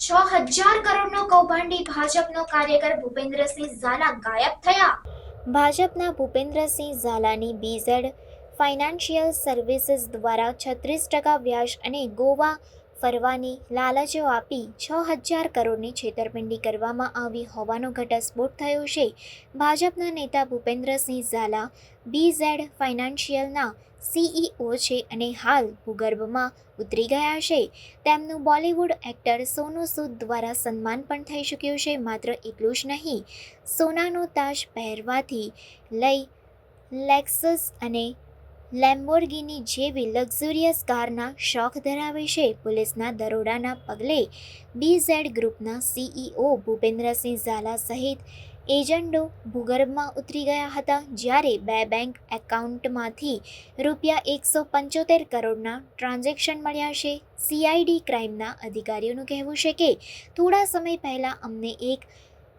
છ હજાર કરોડનો કૌભાંડી ભાજપનો કાર્યકર ભૂપેન્દ્રસિંહ ઝાલા ગાયબ થયા. ભાજપના ભૂપેન્દ્રસિંહ ઝાલાની બીઝેડ ફાઇનાન્શિયલ સર્વિસીસ દ્વારા છત્રીસ ટકા વ્યાજ અને ગોવા ફરવાની લાલચો આપી છ હજાર કરોડની છેતરપિંડી કરવામાં આવી હોવાનો ઘટસ્ફોટ થયો છે. ભાજપના નેતા ભૂપેન્દ્રસિંહ ઝાલા બીઝેડ ફાઇનાન્શિયલના સીઈઓ છે અને હાલ ભૂગર્ભમાં ઉતરી ગયા છે. તેમનું બોલિવૂડ એક્ટર સોનુ સૂદ દ્વારા સન્માન પણ થઈ ચૂક્યું છે, માત્ર એટલું જ નહીં. સોનાનો તાજ પહેરવાથી લઈ લેક્સસ અને લેમ્બોર્ગિની જેવી લક્ઝુરિયસ કારના શોખ ધરાવે છે. પોલીસના દરોડાના પગલે બીઝેડ ગ્રુપના સીઈઓ ભૂપેન્દ્રસિંહ ઝાલા સહિત એજન્ટો ભૂગર્ભમાં ઉતરી ગયા હતા, જ્યારે બે બેંક એકાઉન્ટમાંથી રૂપિયા એકસો પંચોતેર કરોડના ટ્રાન્ઝેક્શન મળ્યા છે. સીઆઈડી ક્રાઇમના અધિકારીઓનું કહેવું છે કે થોડા સમય પહેલાં અમને એક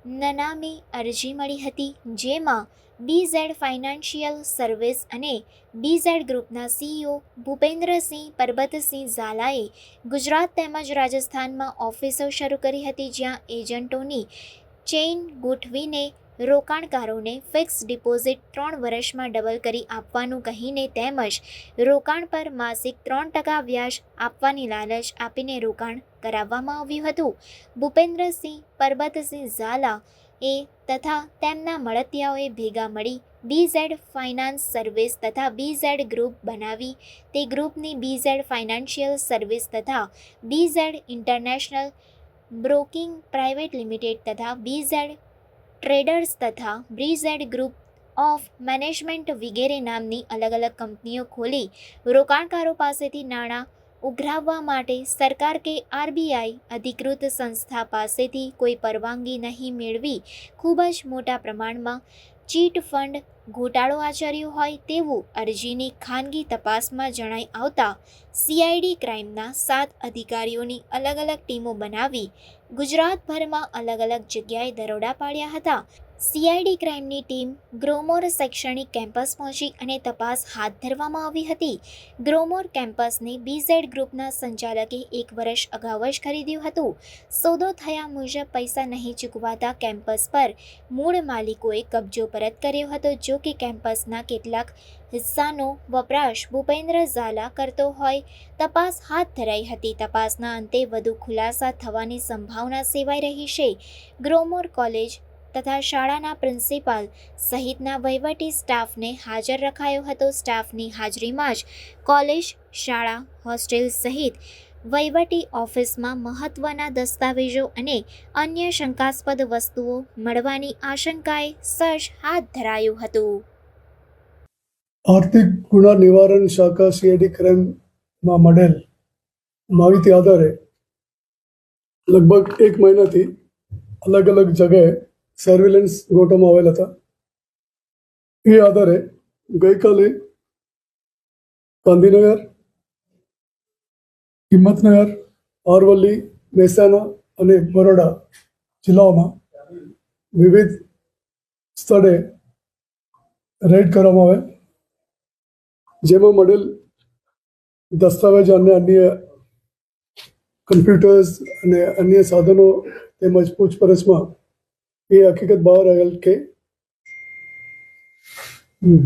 નનામી અરજી મળી હતી, જેમાં બીઝેડ ફાઇનાન્શિયલ સર્વિસ અને બીઝેડ ગ્રુપના સીઈઓ ભૂપેન્દ્રસિંહ પરબતસિંહ ઝાલાએ ગુજરાત તેમજ રાજસ્થાનમાં ઓફિસો શરૂ કરી હતી, જ્યાં એજન્ટોની ચેઇન ગોઠવીને રોકાણકારોને ફિક્સ ડિપોઝિટ ત્રણ વર્ષમાં ડબલ કરી આપવાનું કહીને તેમજ રોકાણ પર માસિક ત્રણ ટકા વ્યાજ આપવાની લાલચ આપીને રોકાણ કરાવવામાં આવ્યું હતું. ભૂપેન્દ્રસિંહ, પરબતસિંહ ઝાલા એ તથા તેમના મળતિયાઓએ ભેગા મળી બીઝેડ ફાઇનાન્સ સર્વિસ તથા બીઝેડ ગ્રુપ બનાવી. તે ગ્રુપની બીઝેડ ફાઇનાન્શિયલ સર્વિસ તથા BZ international broking private limited તથા બીઝેડ ટ્રેડર્સ તથા બ્રીઝેડ ગ્રુપ ઓફ મેનેજમેન્ટ વગેરે નામની અલગ અલગ કંપનીઓ ખોલી રોકાણકારો પાસેથી નાણાં ઉઘરાવવા માટે સરકાર કે આરબીઆઈ અધિકૃત સંસ્થા પાસેથી કોઈ પરવાનગી નહીં મેળવી ખૂબ જ મોટા પ્રમાણમાં ચીટ ફંડ ઘોટાળો આચર્યો હોય તેવું અરજીની ખાનગી તપાસમાં જણાઈ આવતા સીઆઈડી ક્રાઇમના સાત અધિકારીઓની અલગ અલગ ટીમો બનાવી ગુજરાતભરમાં અલગ અલગ જગ્યાએ દરોડા પાડ્યા હતા. સીઆઈડી ક્રાઇમની ટીમ ગ્રોમોર શૈક્ષણિક કેમ્પસ પહોંચી અને તપાસ હાથ ધરવામાં આવી હતી. ગ્રોમોર કેમ્પસને બીઝેડ ગ્રુપના સંચાલકે એક વર્ષ અગાઉ જ ખરીદ્યું હતું. સોદો થયા મુજબ પૈસા નહીં ચૂકવાતા કેમ્પસ પર મૂળ માલિકોએ કબજો પરત કર્યો હતો, જો કે કેમ્પસના કેટલાક હિસ્સાનો વપરાશ ભૂપેન્દ્ર ઝાલા કરતો હોય. તપાસ હાથ ધરાઈ હતી. તપાસના અંતે વધુ ખુલાસા થવાની સંભાવના સેવાઈ રહી છે. ગ્રોમોર કોલેજ તથા શાળાના પ્રિન્સિપાલ સહિતના વહીવટી સ્ટાફને હાજર રખાયો હતો. સ્ટાફની હાજરીમાં જ કોલેજ, શાળા, હોસ્ટેલ સહિત વહીવટી ઓફિસમાં મહત્વના દસ્તાવેજો અને અન્ય શંકાસ્પદ વસ્તુઓ મળવાની આશંકાએ સર્ચ હાથ ધરાયું હતું. આર્થિક ગુના નિવારણ શાખા સીઆઈડી ક્રાઇમમાં મળેલ માહિતી આધારે લગભગ એક મહિનાથી અલગ અલગ જગ્યાએ સર્વેલન્સ ગોઠવવામાં આવેલ હતા. એ આધારે ગઈકાલે ગાંધીનગર, હિંમતનગર, અરવલ્લી, મહેસાણા અને બરોડા જિલ્લાઓમાં વિવિધ સ્થળે રેડ કરવામાં આવે. જેમાં મળેલ દસ્તાવેજ અને અન્ય કમ્પ્યુટર્સ અને અન્ય સાધનો તેમજ પૂછપરછમાં એ હકીકત બહાર આવેલ કે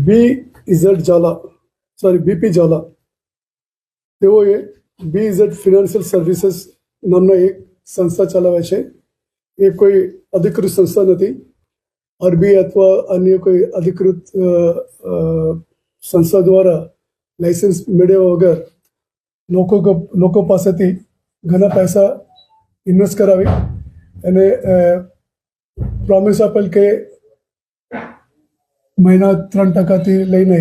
B Z Zala sorry BP Zala, તેઓએ બી ઇઝેડ ફિનાન્શિયલ સર્વિસીસ નામના એક સંસ્થા ચલાવે છે. એ કોઈ અધિકૃત સંસ્થા નથી. આરબીઆઈ અથવા અન્ય કોઈ અધિકૃત સંસ્થા દ્વારા લાઇસન્સ મેળવ્યા વગર લોકો લોકો પાસેથી ઘણા પૈસા ઇન્વેસ્ટ કરાવી અને પ્રોમિસ આપેલ કે મહિના ત્રણ ટકાથી લઈને